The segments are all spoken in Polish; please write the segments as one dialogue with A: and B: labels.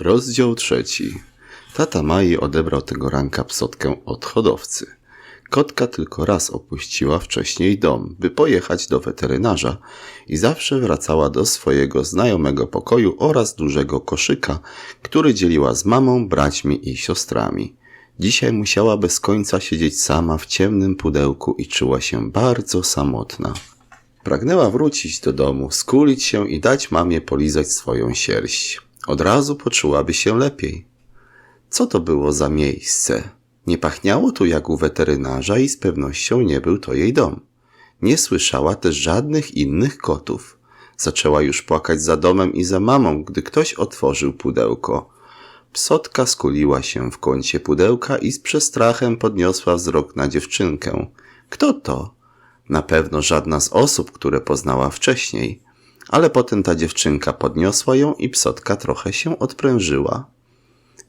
A: Rozdział trzeci. Tata Mai odebrał tego ranka psotkę od hodowcy. Kotka tylko raz opuściła wcześniej dom, by pojechać do weterynarza i zawsze wracała do swojego znajomego pokoju oraz dużego koszyka, który dzieliła z mamą, braćmi i siostrami. Dzisiaj musiała bez końca siedzieć sama w ciemnym pudełku i czuła się bardzo samotna. Pragnęła wrócić do domu, skulić się i dać mamie polizać swoją sierść. Od razu poczułaby się lepiej. Co to było za miejsce? Nie pachniało tu jak u weterynarza i z pewnością nie był to jej dom. Nie słyszała też żadnych innych kotów. Zaczęła już płakać za domem i za mamą, gdy ktoś otworzył pudełko. Psotka skuliła się w kącie pudełka i z przestrachem podniosła wzrok na dziewczynkę. Kto to? Na pewno żadna z osób, które poznała wcześniej. Ale potem ta dziewczynka podniosła ją i psotka trochę się odprężyła.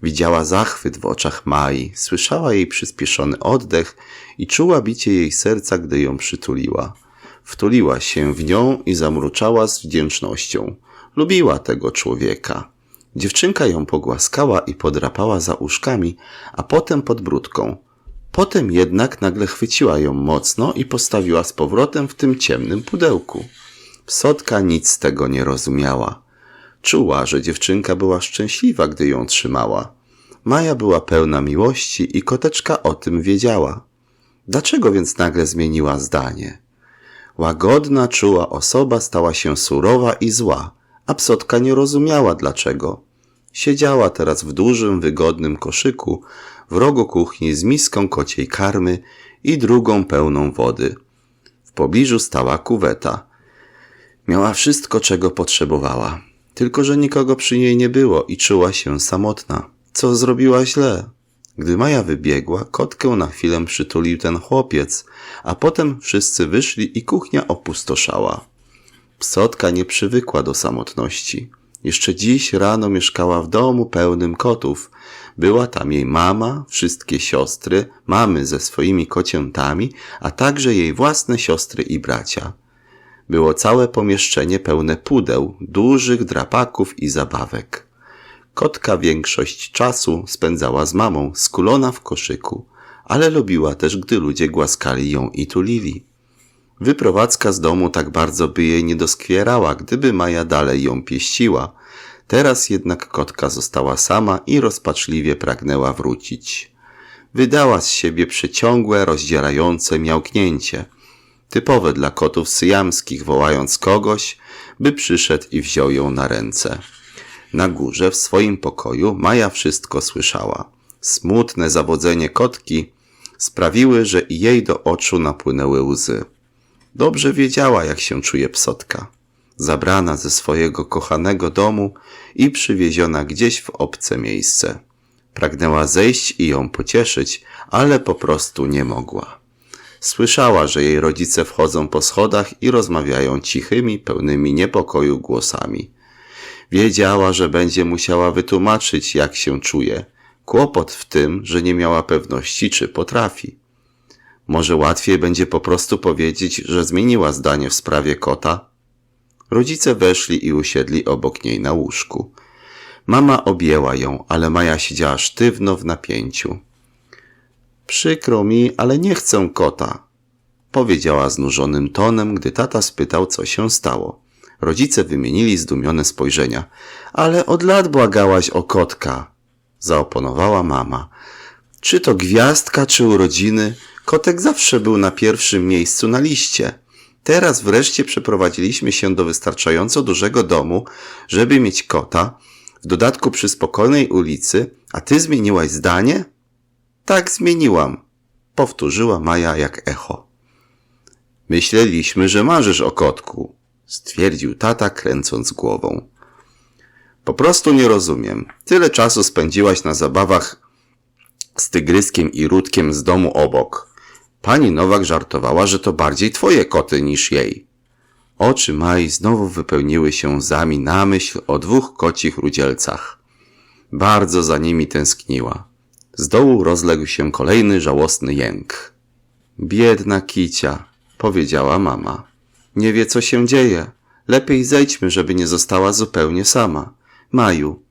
A: Widziała zachwyt w oczach Mai, słyszała jej przyspieszony oddech i czuła bicie jej serca, gdy ją przytuliła. Wtuliła się w nią i zamruczała z wdzięcznością. Lubiła tego człowieka. Dziewczynka ją pogłaskała i podrapała za uszkami, a potem pod brudką. Potem jednak nagle chwyciła ją mocno i postawiła z powrotem w tym ciemnym pudełku. Psotka nic z tego nie rozumiała. Czuła, że dziewczynka była szczęśliwa, gdy ją trzymała. Maja była pełna miłości i koteczka o tym wiedziała. Dlaczego więc nagle zmieniła zdanie? Łagodna, czuła osoba stała się surowa i zła, a psotka nie rozumiała dlaczego. Siedziała teraz w dużym, wygodnym koszyku w rogu kuchni z miską kociej karmy i drugą pełną wody. W pobliżu stała kuweta. Miała wszystko, czego potrzebowała. Tylko, że nikogo przy niej nie było i czuła się samotna. Co zrobiła źle? Gdy Maja wybiegła, kotkę na chwilę przytulił ten chłopiec, a potem wszyscy wyszli i kuchnia opustoszała. Psotka nie przywykła do samotności. Jeszcze dziś rano mieszkała w domu pełnym kotów. Była tam jej mama, wszystkie siostry, mamy ze swoimi kociętami, a także jej własne siostry i bracia. Było całe pomieszczenie pełne pudeł, dużych drapaków i zabawek. Kotka większość czasu spędzała z mamą, skulona w koszyku, ale lubiła też, gdy ludzie głaskali ją i tulili. Wyprowadzka z domu tak bardzo by jej nie doskwierała, gdyby Maja dalej ją pieściła. Teraz jednak kotka została sama i rozpaczliwie pragnęła wrócić. Wydała z siebie przeciągłe, rozdzierające miałknięcie. Typowe dla kotów syjamskich, wołając kogoś, by przyszedł i wziął ją na ręce. Na górze, w swoim pokoju, Maja wszystko słyszała. Smutne zawodzenie kotki sprawiły, że i jej do oczu napłynęły łzy. Dobrze wiedziała, jak się czuje psotka. Zabrana ze swojego kochanego domu i przywieziona gdzieś w obce miejsce. Pragnęła zejść i ją pocieszyć, ale po prostu nie mogła. Słyszała, że jej rodzice wchodzą po schodach i rozmawiają cichymi, pełnymi niepokoju głosami. Wiedziała, że będzie musiała wytłumaczyć, jak się czuje. Kłopot w tym, że nie miała pewności, czy potrafi. Może łatwiej będzie po prostu powiedzieć, że zmieniła zdanie w sprawie kota? Rodzice weszli i usiedli obok niej na łóżku. Mama objęła ją, ale Maja siedziała sztywno w napięciu. Przykro mi, ale nie chcę kota, powiedziała znużonym tonem, gdy tata spytał, co się stało. Rodzice wymienili zdumione spojrzenia. Ale od lat błagałaś o kotka, zaoponowała mama. Czy to gwiazdka, czy urodziny? Kotek zawsze był na pierwszym miejscu na liście. Teraz wreszcie przeprowadziliśmy się do wystarczająco dużego domu, żeby mieć kota, w dodatku przy spokojnej ulicy, a ty zmieniłaś zdanie? Tak zmieniłam, powtórzyła Maja jak echo. Myśleliśmy, że marzysz o kotku, stwierdził tata, kręcąc głową. Po prostu nie rozumiem. Tyle czasu spędziłaś na zabawach z tygryskiem i rudkiem z domu obok. Pani Nowak żartowała, że to bardziej twoje koty niż jej. Oczy Mai znowu wypełniły się łzami na myśl o dwóch kocich rudzielcach. Bardzo za nimi tęskniła. Z dołu rozległ się kolejny żałosny jęk. Biedna kicia, powiedziała mama. Nie wie, co się dzieje. Lepiej zejdźmy, żeby nie została zupełnie sama. Maju,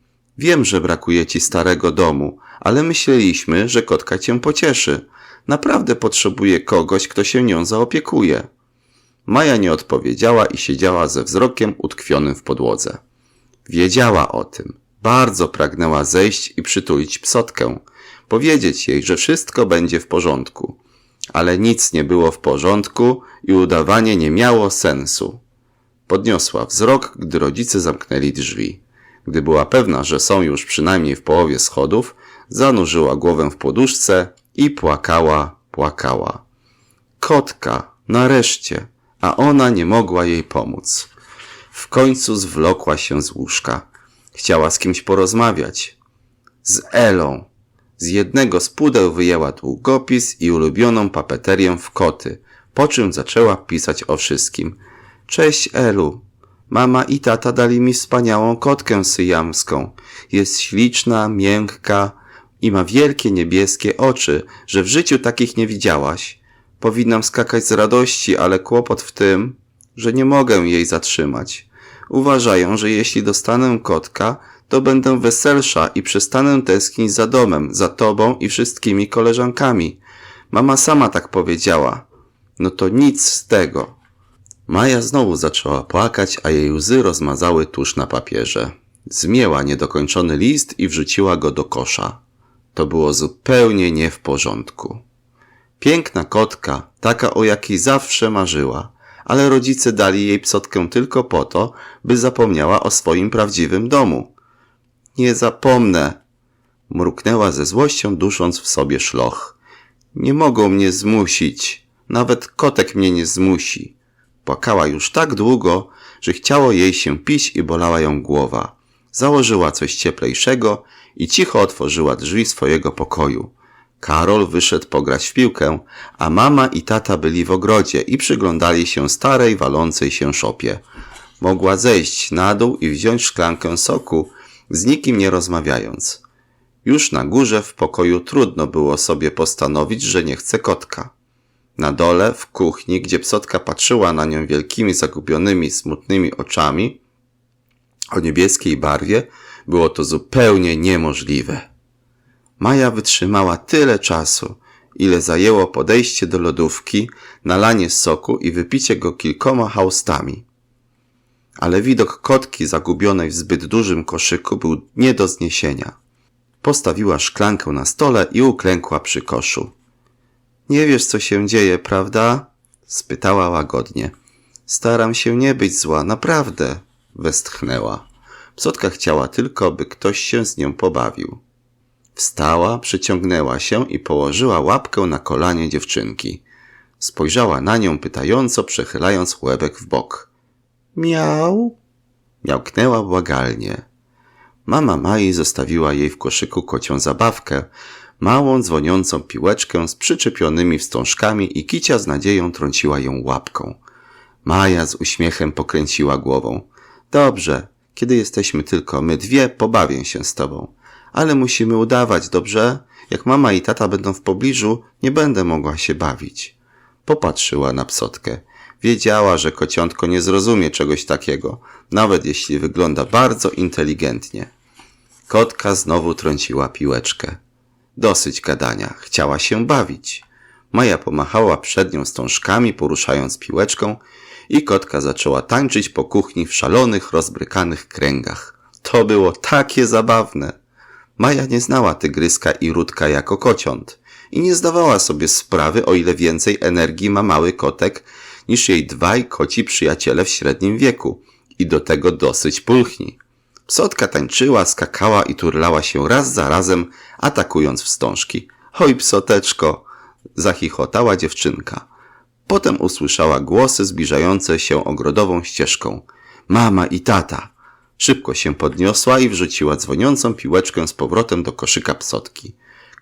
A: Wiem, że brakuje ci starego domu, ale myśleliśmy, że kotka cię pocieszy. Naprawdę potrzebuje kogoś, kto się nią zaopiekuje. Maja nie odpowiedziała i siedziała ze wzrokiem utkwionym w podłodze. Wiedziała o tym. Bardzo pragnęła zejść i przytulić psotkę, powiedzieć jej, że wszystko będzie w porządku. Ale nic nie było w porządku i udawanie nie miało sensu. Podniosła wzrok, gdy rodzice zamknęli drzwi. Gdy była pewna, że są już przynajmniej w połowie schodów, zanurzyła głowę w poduszce i płakała, płakała. Kotka, nareszcie, a ona nie mogła jej pomóc. W końcu zwlokła się z łóżka. Chciała z kimś porozmawiać. Z Elą. Z jednego z pudeł wyjęła długopis i ulubioną papeterię w koty, po czym zaczęła pisać o wszystkim. Cześć Elu. Mama i tata dali mi wspaniałą kotkę syjamską. Jest śliczna, miękka i ma wielkie niebieskie oczy, że w życiu takich nie widziałaś. Powinnam skakać z radości, ale kłopot w tym, że nie mogę jej zatrzymać. Uważają, że jeśli dostanę kotka, to będę weselsza i przestanę tęsknić za domem, za tobą i wszystkimi koleżankami. Mama sama tak powiedziała. No to nic z tego. Maja znowu zaczęła płakać, a jej łzy rozmazały tusz na papierze. Zmięła niedokończony list i wrzuciła go do kosza. To było zupełnie nie w porządku. Piękna kotka, taka o jakiej zawsze marzyła, ale rodzice dali jej psotkę tylko po to, by zapomniała o swoim prawdziwym domu. Nie zapomnę, mruknęła ze złością, dusząc w sobie szloch. Nie mogą mnie zmusić. Nawet kotek mnie nie zmusi. Płakała już tak długo, że chciało jej się pić i bolała ją głowa. Założyła coś cieplejszego i cicho otworzyła drzwi swojego pokoju. Karol wyszedł pograć w piłkę, a mama i tata byli w ogrodzie i przyglądali się starej, walącej się szopie. Mogła zejść na dół i wziąć szklankę soku, z nikim nie rozmawiając. Już na górze w pokoju trudno było sobie postanowić, że nie chce kotka. Na dole, w kuchni, gdzie psotka patrzyła na nią wielkimi, zagubionymi, smutnymi oczami o niebieskiej barwie, było to zupełnie niemożliwe. Maja wytrzymała tyle czasu, ile zajęło podejście do lodówki, nalanie soku i wypicie go kilkoma haustami. Ale widok kotki zagubionej w zbyt dużym koszyku był nie do zniesienia. Postawiła szklankę na stole i uklękła przy koszu. Nie wiesz, co się dzieje, prawda? spytała łagodnie. Staram się nie być zła, naprawdę, westchnęła. Psotka chciała tylko, by ktoś się z nią pobawił. Wstała, przyciągnęła się i położyła łapkę na kolanie dziewczynki. Spojrzała na nią pytająco, przechylając łebek w bok. Miał? Miałknęła błagalnie. Mama Mai zostawiła jej w koszyku kocią zabawkę, małą dzwoniącą piłeczkę z przyczepionymi wstążkami i kicia z nadzieją trąciła ją łapką. Maja z uśmiechem pokręciła głową. Dobrze, kiedy jesteśmy tylko my dwie, pobawię się z tobą. Ale musimy udawać, dobrze? Jak mama i tata będą w pobliżu, nie będę mogła się bawić. Popatrzyła na psotkę. Wiedziała, że kociątko nie zrozumie czegoś takiego, nawet jeśli wygląda bardzo inteligentnie. Kotka znowu trąciła piłeczkę. Dosyć gadania, chciała się bawić. Maja pomachała przed nią stążkami, poruszając piłeczką i kotka zaczęła tańczyć po kuchni w szalonych, rozbrykanych kręgach. To było takie zabawne. Maja nie znała tygryska i Rudka jako kociąt i nie zdawała sobie sprawy, o ile więcej energii ma mały kotek niż jej dwaj koci przyjaciele w średnim wieku i do tego dosyć pulchni. Psotka tańczyła, skakała i turlała się raz za razem, atakując wstążki. Hoj, psoteczko! Zachichotała dziewczynka. Potem usłyszała głosy zbliżające się ogrodową ścieżką. Mama i tata. Szybko się podniosła i wrzuciła dzwoniącą piłeczkę z powrotem do koszyka psotki.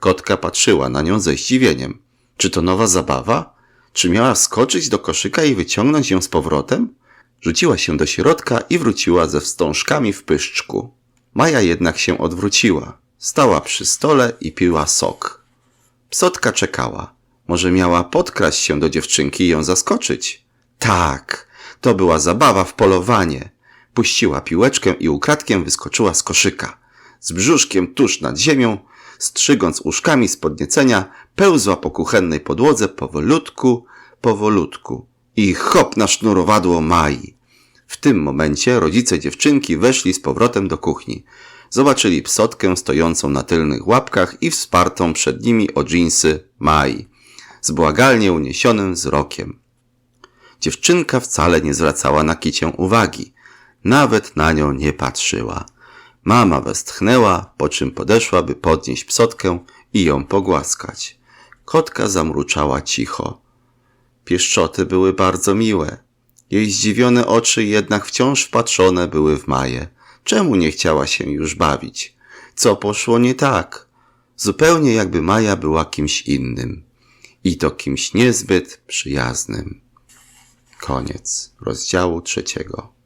A: Kotka patrzyła na nią ze zdziwieniem. Czy to nowa zabawa? Czy miała skoczyć do koszyka i wyciągnąć ją z powrotem? Rzuciła się do środka i wróciła ze wstążkami w pyszczku. Maja jednak się odwróciła. Stała przy stole i piła sok. Psotka czekała. Może miała podkraść się do dziewczynki i ją zaskoczyć? Tak, to była zabawa w polowanie. Puściła piłeczkę i ukradkiem wyskoczyła z koszyka. z brzuszkiem tuż nad ziemią, strzygąc uszkami z podniecenia, pełzła po kuchennej podłodze powolutku, powolutku i hop na sznurowadło Mai. W tym momencie rodzice dziewczynki weszli z powrotem do kuchni. Zobaczyli psotkę stojącą na tylnych łapkach i wspartą przed nimi o dżinsy Mai, z błagalnie uniesionym wzrokiem. Dziewczynka wcale nie zwracała na kicię uwagi. Nawet na nią nie patrzyła. Mama westchnęła, po czym podeszła, by podnieść psotkę i ją pogłaskać. Kotka zamruczała cicho. Pieszczoty były bardzo miłe. Jej zdziwione oczy jednak wciąż wpatrzone były w Maję. Czemu nie chciała się już bawić? Co poszło nie tak? Zupełnie jakby Maja była kimś innym. I to kimś niezbyt przyjaznym. Koniec rozdziału trzeciego.